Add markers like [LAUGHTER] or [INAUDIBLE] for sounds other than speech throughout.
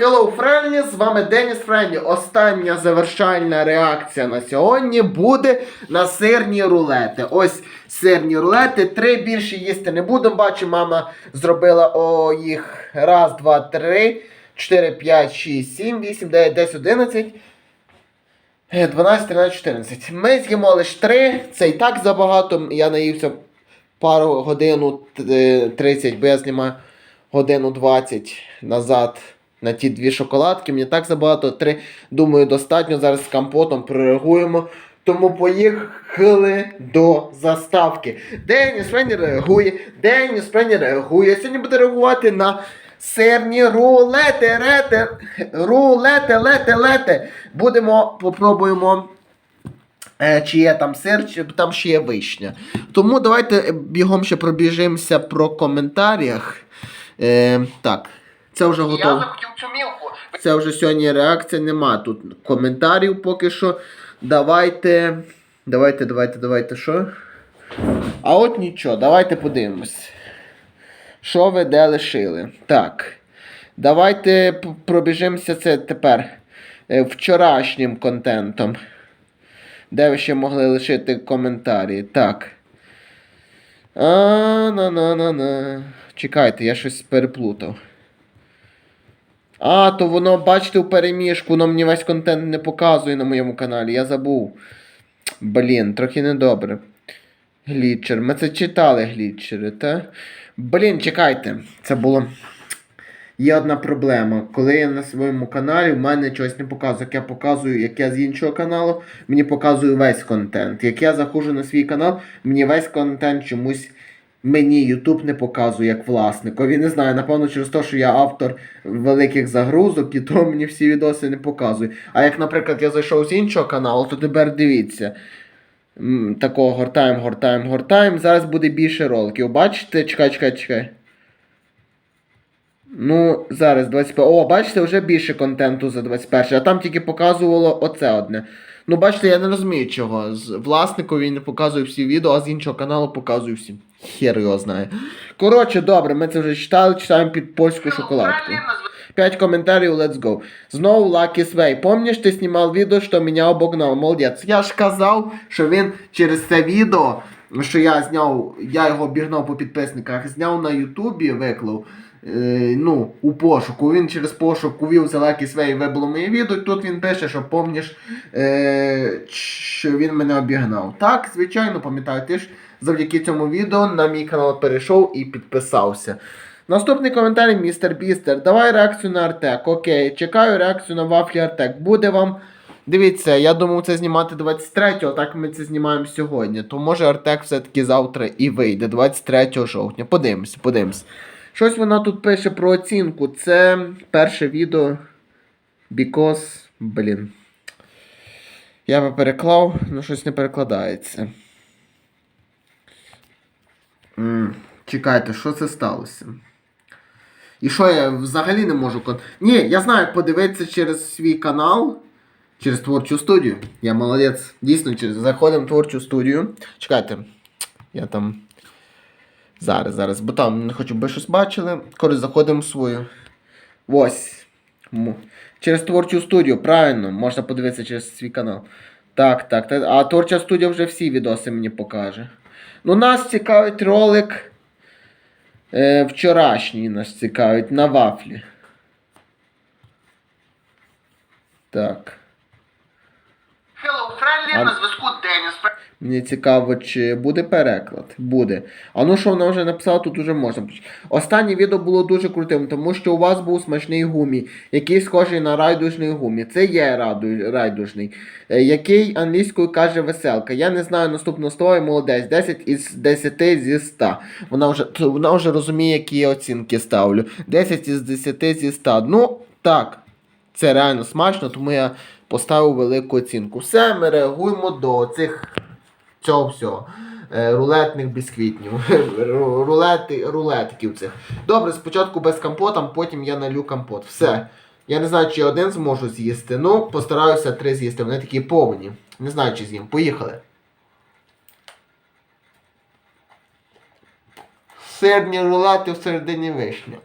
Hello Friendly, з вами Деніс Френлі. Остання завершальна реакція на сьогодні буде на сирні рулети. Ось сирні рулети. Три більше їсти не будемо. Бачу, мама зробила о, їх раз, два, три, чотири, п'ять, шість, сім, вісім, дев'ять, десять, одинадцять. Е, 12, 13, 14. Ми з'їмо лише 3. Це і так забагато. Я наївся пару годину е, 30, бо я знімаю годину 20 назад на ті дві шоколадки. Мені так забагато. Три, думаю, достатньо. Зараз з компотом прореагуємо. Тому поїхали до заставки. Деніс Френі реагує. Деніс Френі реагує. Сьогодні буде реагувати на сирні рулети, рети, рулети, лети, лети. Будемо, попробуємо. Е, чи є там сир, чи там ще є вишня. Тому давайте бігом ще пробіжимося про коментарях. Е, так, це вже Я готово. захотів цю мілку. Це вже сьогодні реакція нема тут коментарів поки що. Давайте. Давайте, давайте, давайте, що? А от нічого, давайте подивимось. Що ви де лишили? Так. Давайте пробіжимося це тепер е, вчорашнім контентом. Де ви ще могли лишити коментарі? Так. А, на на на на Чекайте, я щось переплутав. А, то воно, бачите, у переміжку, воно мені весь контент не показує на моєму каналі, я забув. Блін, трохи недобре. Глітчер. Ми це читали глітчери, та? Блін, чекайте. Це було. Є одна проблема. Коли я на своєму каналі, в мене чогось не показує. Як я показую, як я з іншого каналу, мені показує весь контент. Як я заходжу на свій канал, мені весь контент чомусь мені YouTube не показує як власникові. Не знаю, напевно, через те, що я автор великих загрузок, і то мені всі відоси не показує. А як, наприклад, я зайшов з іншого каналу, то тепер дивіться. Такого гортаємо, гортаємо, гортаємо. Зараз буде більше роликів. Бачите? Чекай, чекай, чекай. Ну, зараз 21. О, бачите, вже більше контенту за 21. А там тільки показувало оце одне. Ну, бачите, я не розумію чого. З власникові не показую всі відео, а з іншого каналу показую всі. Хер його знає. Коротше, добре, ми це вже читали, читаємо під польську шоколадку. Пять комментариев, let's go. Знову Lucky Sway. Помніш, ти знімав відео, що мене обогнав? Молодець. Я ж казав, що він через це відео, що я зняв, я його обігнав по підписниках, зняв на Ютубі, виклав. Е, ну, у пошуку. Він через пошук увів за Lucky Sway і вибило моє відео. Тут він пише, що помніш, е, що він мене обігнав. Так, звичайно, пам'ятаю, ти ж завдяки цьому відео на мій канал перейшов і підписався. Наступний коментар містер Бістер. Давай реакцію на Артек. Окей, чекаю реакцію на вафлі Артек. Буде вам. Дивіться, я думав це знімати 23-го, так ми це знімаємо сьогодні. То може Артек все-таки завтра і вийде, 23 жовтня. Подивимося, подивимося. Щось вона тут пише про оцінку. Це перше відео. Because. Блін. Я би переклав, але щось не перекладається. М, Чекайте, що це сталося? І що я взагалі не можу. Ні, я знаю, як подивитися через свій канал, через творчу студію. Я молодець. Дійсно, через заходимо в творчу студію. Чекайте, я там. Зараз, зараз, бо там не хочу, би щось бачили. Коли заходимо в свою. Ось. Через творчу студію, правильно, можна подивитися через свій канал. Так, так, так. А творча студія вже всі відоси мені покаже. Ну, нас цікавить ролик. Е, вчорашній нас цікавить на вафлі. Так. Hello, Friendly, А- на зв'язку Деніс. Мені цікаво, чи буде переклад. Буде. А ну що вона вже написала, тут уже можна. Останнє відео було дуже крутим, тому що у вас був смачний гумі, який схожий на райдужний гумі. Це є райдужний. Е, Який англійською каже веселка. Я не знаю наступного слова, молодець. 10 із 10 зі 100. Вона вже, вона вже розуміє, які я оцінки ставлю. 10 із 10 зі 100. Ну, так. Це реально смачно, тому я поставив велику оцінку. Все, ми реагуємо до цих цього всього. Е, Рулетних бісквітнів. [LAUGHS] Ру- Рулети, рулетиків цих. Добре, спочатку без компота, потім я налю компот. Все. Я не знаю, чи я один зможу з'їсти. Ну, постараюся три з'їсти. Вони такі повні. Не знаю, чи з'їм. Поїхали. Сирні рулети всередині вишня.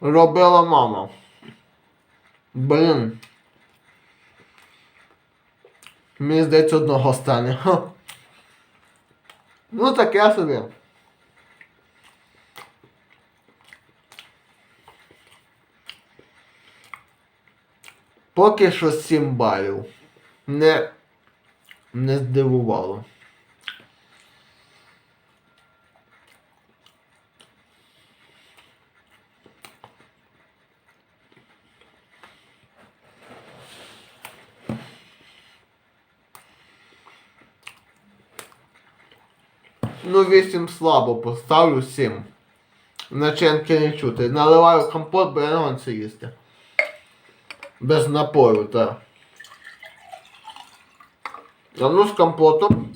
робила мама. Блін. Мені здається, одного стане. Ха. Ну таке собі. Поки що 7 балів. Не, не здивувало. Ну, 8 слабо поставлю 7. Начинки не чути. Наливаю компот, бо я не можу їсти. Без напою, так. А ну з компотом.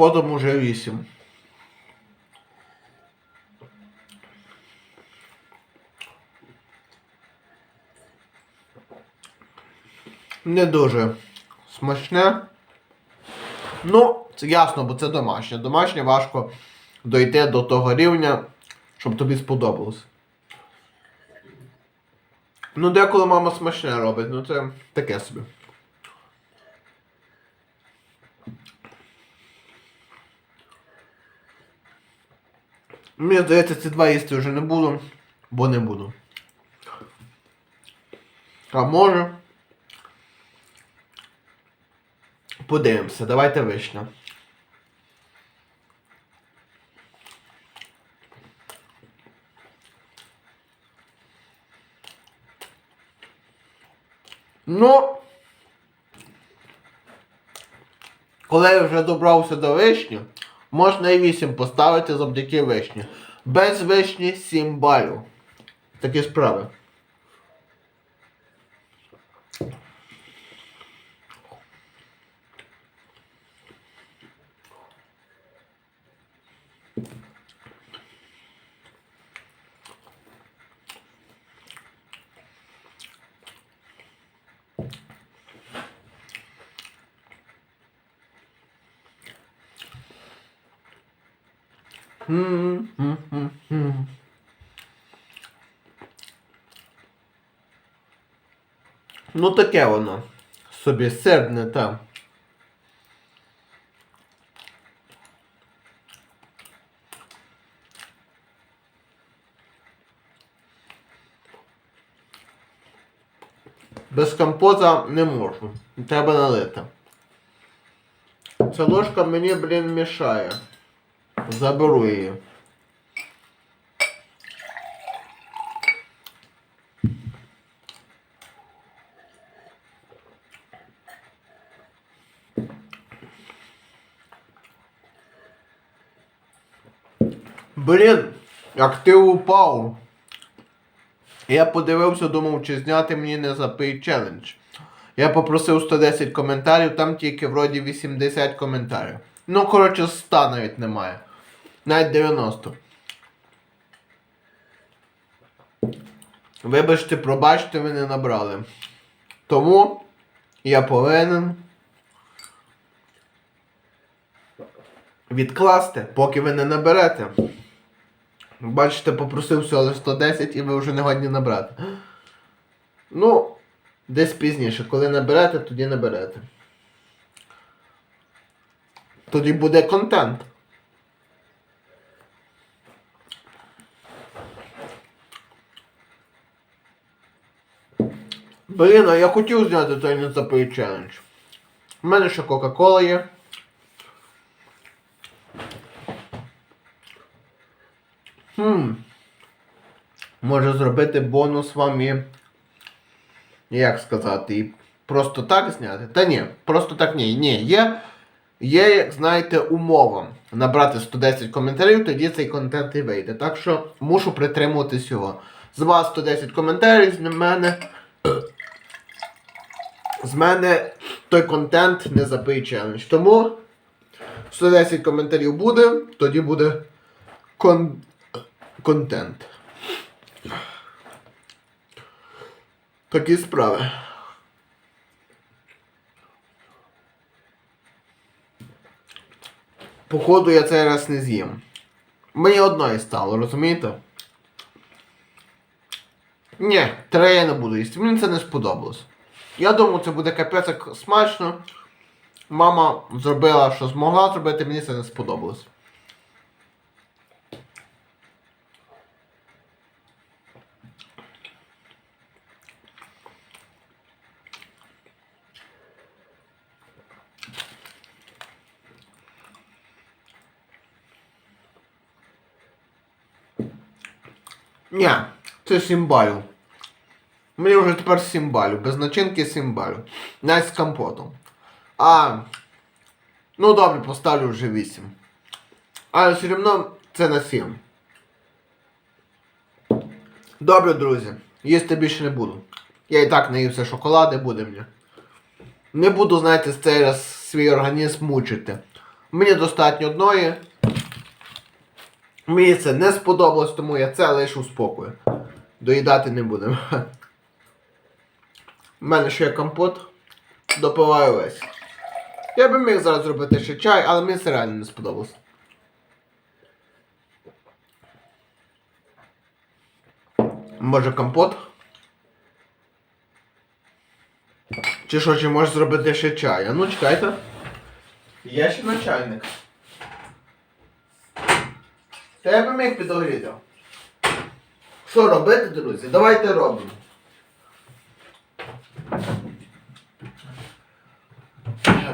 З компотом уже 8. Не дуже смачне. Ну, це ясно, бо це домашнє. Домашнє важко дойти до того рівня, щоб тобі сподобалось. Ну, деколи мама смачне робить, ну це таке собі. Мені здається, ці два їсти вже не буду, бо не буду. А може. Подивимося, давайте вишня. Ну, коли я вже добрався до вишні, можна і 8 поставити завдяки вишні. Без вишні 7 балів. Такі справи. Ну таке воно. Собі сердне там. Без компота не можу. Треба налити. Ця ложка мені, блін, мішає. Заберу її. Блін, актив упав. Я подивився, думав, чи зняти мені не запий челендж. Я попросив 110 коментарів, там тільки вроді 80 коментарів. Ну, коротше, 100 навіть немає. Навіть 90. Вибачте, пробачте, ви не набрали. Тому я повинен відкласти, поки ви не наберете. Бачите, попросив всього 110 і ви вже не годні набрати. Ну, десь пізніше, коли наберете, тоді наберете. Тоді буде контент. Блін, а я хотів зняти цей незапий челендж. У мене ще Кока-Кола є. Хм. Може зробити бонус вам і. Як сказати, і просто так зняти? Та ні, просто так ні. Ні, є, є, як знаєте, умова. Набрати 110 коментарів, тоді цей контент і вийде. Так що мушу притримуватись його. З вас 110 коментарів, з мене. З мене той контент не запий челендж. Тому 110 коментарів буде, тоді буде кон... контент. Такі справи. Походу я цей раз не з'їм. Мені одної стало, розумієте? Ні, три я не буду їсти. Мені це не сподобалось. Я думаю, це буде капець смачно. Мама зробила, що змогла зробити, мені це не сподобалось. Ні, це 7 балів. Мені вже тепер 7 балів. Без начинки 7 балів. Навіть з компотом. А. Ну добре, поставлю вже 8. Але все одно це на 7. Добре, друзі. Їсти більше не буду. Я і так наївся шоколади, буде мені. Не буду, знаєте, з цей раз свій організм мучити. Мені достатньо одної. Мені це не сподобалось, тому я це лишу спокою. Доїдати не будемо. [LAUGHS] У мене ще є компот. Допиваю весь. Я би міг зараз зробити ще чай, але мені це реально не сподобалось. Може компот? Чи що, чи можеш зробити ще чай? А ну чекайте. Є ще на чайник. Та я би міг підогріти. Що робити, друзі? Давайте робимо.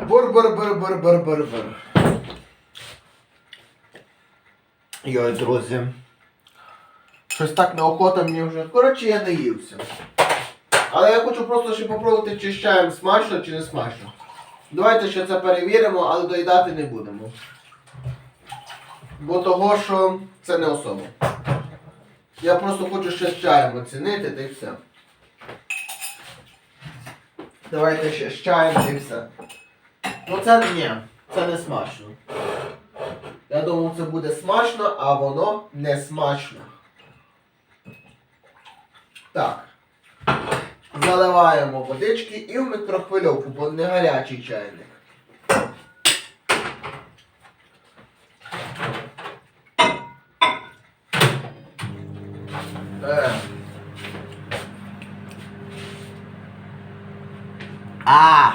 Бур-бур-бур-бур-бур-бур-бур. Йой, друзі. Щось так неохота мені вже. Коротше, я наївся. Але я хочу просто ще попробувати, чи з чаєм смачно, чи не смачно. Давайте ще це перевіримо, але доїдати не будемо. Бо того, що це не особо. Я просто хочу ще з чаєм оцінити, та й все. Давайте ще з чаєм та все. Ну це ні, це не смачно. Я думав, це буде смачно, а воно не смачно. Так. Заливаємо водички і в мікрохвильовку, бо не гарячий чайник. Е. А.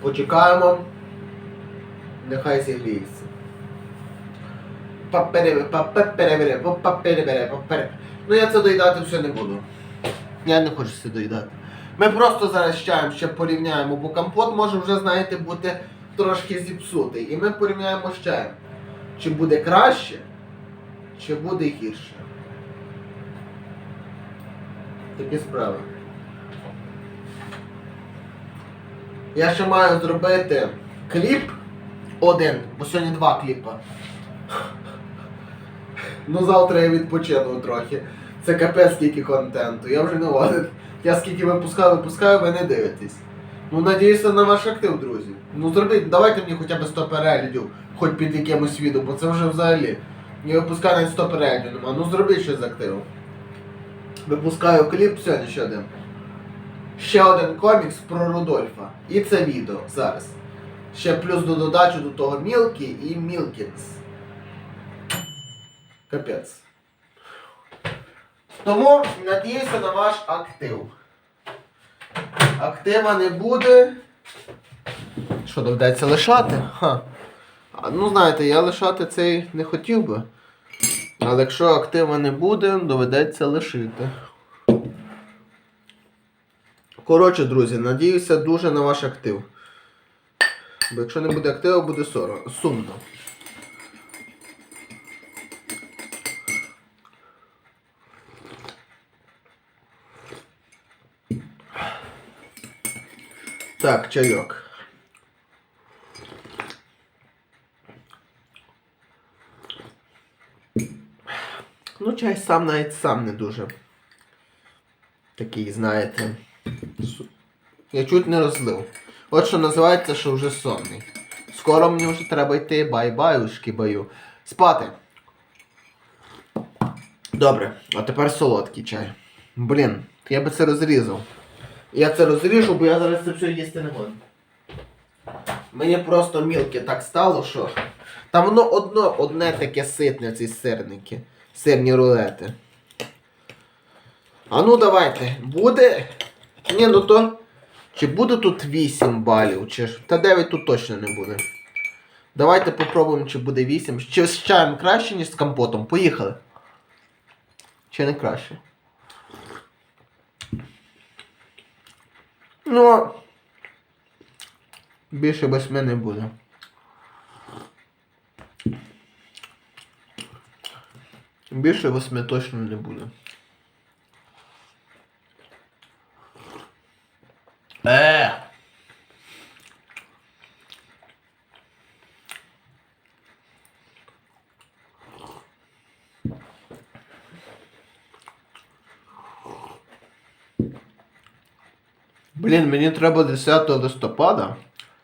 Почекаємо. Нехай зігріється. Ну я це доїдати все не буду. Я не хочу це доїдати. Ми просто зараз чаєм ще порівняємо, бо компот може вже, знаєте, бути трошки зіпсутий. І ми порівняємо з чаєм. Чи буде краще, чи буде гірше. Такі справи. Я ще маю зробити кліп один, бо сьогодні два кліпа. Ну завтра я відпочину трохи. Це капець скільки контенту. Я вже не ладен. Я скільки випускаю, випускаю, ви не дивитесь. Ну надіюся на ваш актив, друзі. Ну зробіть, давайте мені хоча б 100 переглядів, хоч під якимось відео, бо це вже взагалі. Я випускаю навіть 100 переглядів нема. Ну зробіть щось з активу. Випускаю кліп сьогодні ще один. Ще один комікс про Рудольфа. І це відео зараз. Ще плюс до додачу до того Мілкі і Мілкінс. Капець. Тому надіюся на ваш актив. Актива не буде. Що доведеться лишати? Ха. А, ну знаєте, я лишати цей не хотів би. Але якщо актива не буде, доведеться лишити. Коротше, друзі, надіюся дуже на ваш актив. Бо якщо не буде активу, буде сором. Сумно. Так, чайок. Ну, чай сам навіть сам не дуже. Такий, знаєте. Я чуть не розлив. От що називається, що вже сонний. Скоро мені вже треба йти бай-баюшки баю. Спати. Добре, а тепер солодкий чай. Блін, я би це розрізав. Я це розріжу, бо я зараз це все їсти не можу. Мені просто мілке так стало, що. Там воно одно, одне таке ситне, ці сирники. Сирні рулети. А ну давайте. Буде. Ні, ну то. Чи буде тут 8 балів, чи ж. Та 9 тут точно не буде. Давайте попробуємо, чи буде 8. Чи з чаєм краще, ніж з компотом. Поїхали. Чи не краще? Ну. Більше восьми не буде. Більше восьми точно не буде. Е. Блін, мені треба 10 листопада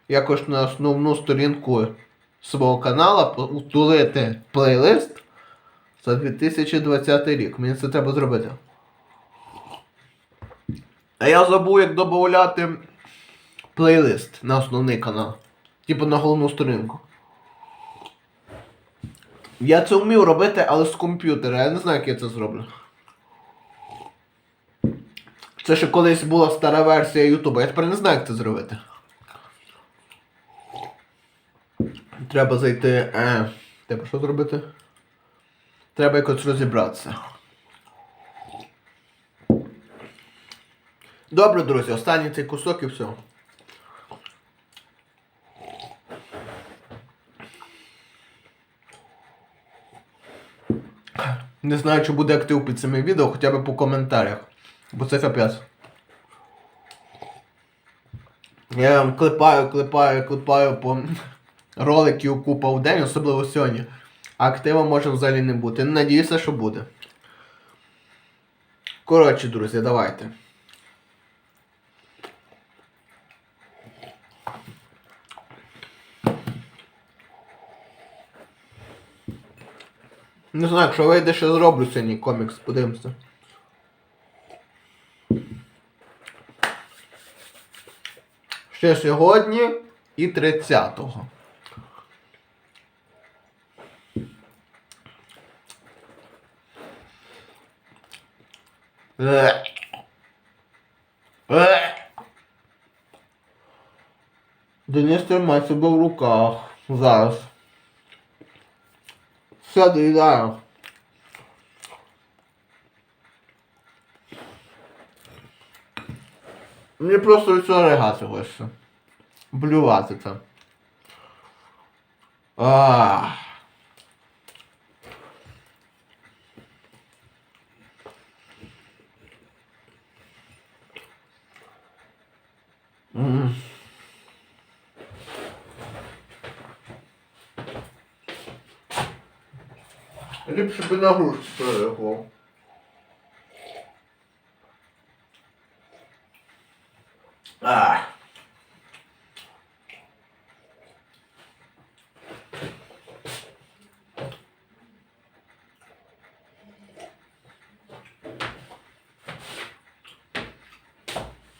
якось на основну сторінку свого канала утулити плейлист за 2020 рік. Мені це треба зробити. А я забув, як додати плейлист на основний канал. Типу на головну сторінку. Я це вмів робити, але з комп'ютера. Я не знаю, як я це зроблю. Це ще колись була стара версія Ютуба. Я тепер не знаю, як це зробити. Треба зайти. Е, треба що зробити? Треба якось розібратися. Добре, друзі, останній цей кусок і все. Не знаю, чи буде актив під цими відео, хоча б по коментарях. Бо це капець. Я клепаю, клепаю, клепаю по роликів купа в день, особливо сьогодні. Актива може взагалі не бути. Надіюся, що буде. Коротше, друзі, давайте. Не знаю, якщо вийде, ще зроблю сьогодні комікс, подивимося. Ще сьогодні і 30-го. Е. Е. Денис тримай себе в руках. Зараз. Все, доїдаю. Мені просто від цього ригати хочеться. Блювати там. Ах. М. Ліпше би на грушці перегло. Ах.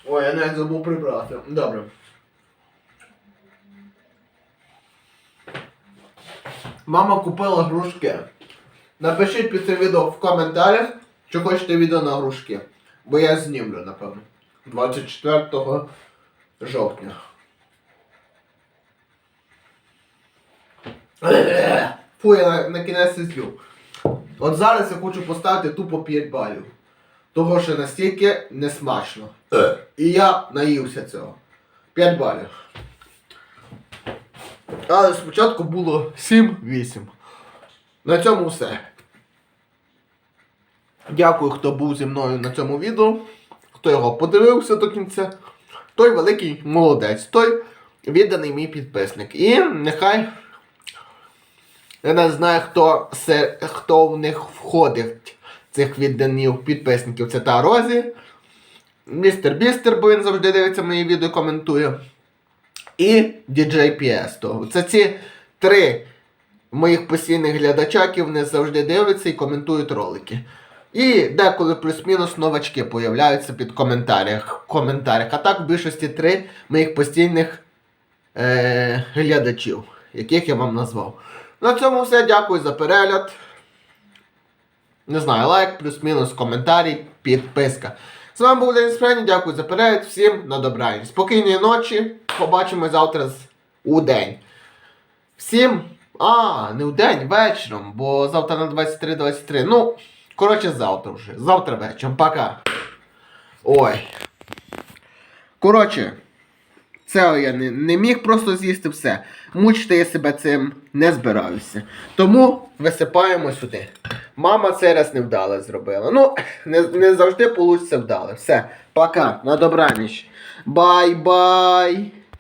Ой, я навіть забув прибрати. Добре. Мама купила грушки. Напишіть під цим відео в коментарях, чи хочете відео на грушки. Бо я знімлю, напевно. 24 жовтня. Фу, я на, на кінець з'їв. От зараз я хочу поставити тупо 5 балів. Того, що настільки несмачно. І я наївся цього. 5 балів. Але спочатку було 7-8. На цьому все. Дякую, хто був зі мною на цьому відео. Хто його подивився до кінця. Той великий молодець, той відданий мій підписник. І нехай. Я не знаю, хто, се, хто в них входить цих відданів підписників. Це та Розі, містер Бістер, бо він завжди дивиться мої відео, коментує. І DJ PS. То Це ці три моїх постійних глядачаків, вони завжди дивляться і коментують ролики. І деколи плюс-мінус новачки появляються під коментарях. коментарях. А так в більшості три моїх постійних е, глядачів, яких я вам назвав. На цьому все. Дякую за перегляд. Не знаю, лайк, плюс-мінус, коментарі, підписка. З вами був Денис Френі, дякую за перегляд. Всім на добраніч. Спокійної ночі. Побачимо завтра у день. Всім. А, не у день, вечором, бо завтра на 23.23. Ну, коротше, завтра вже. Завтра вечором. Пока. Ой. Коротше. Це я не, не міг просто з'їсти все. Мучити я себе цим не збираюся. Тому висипаємо сюди. Мама цей раз невдало зробила. Ну, не, не завжди вийде вдало. Все, пока, на добраніч. Бай-бай.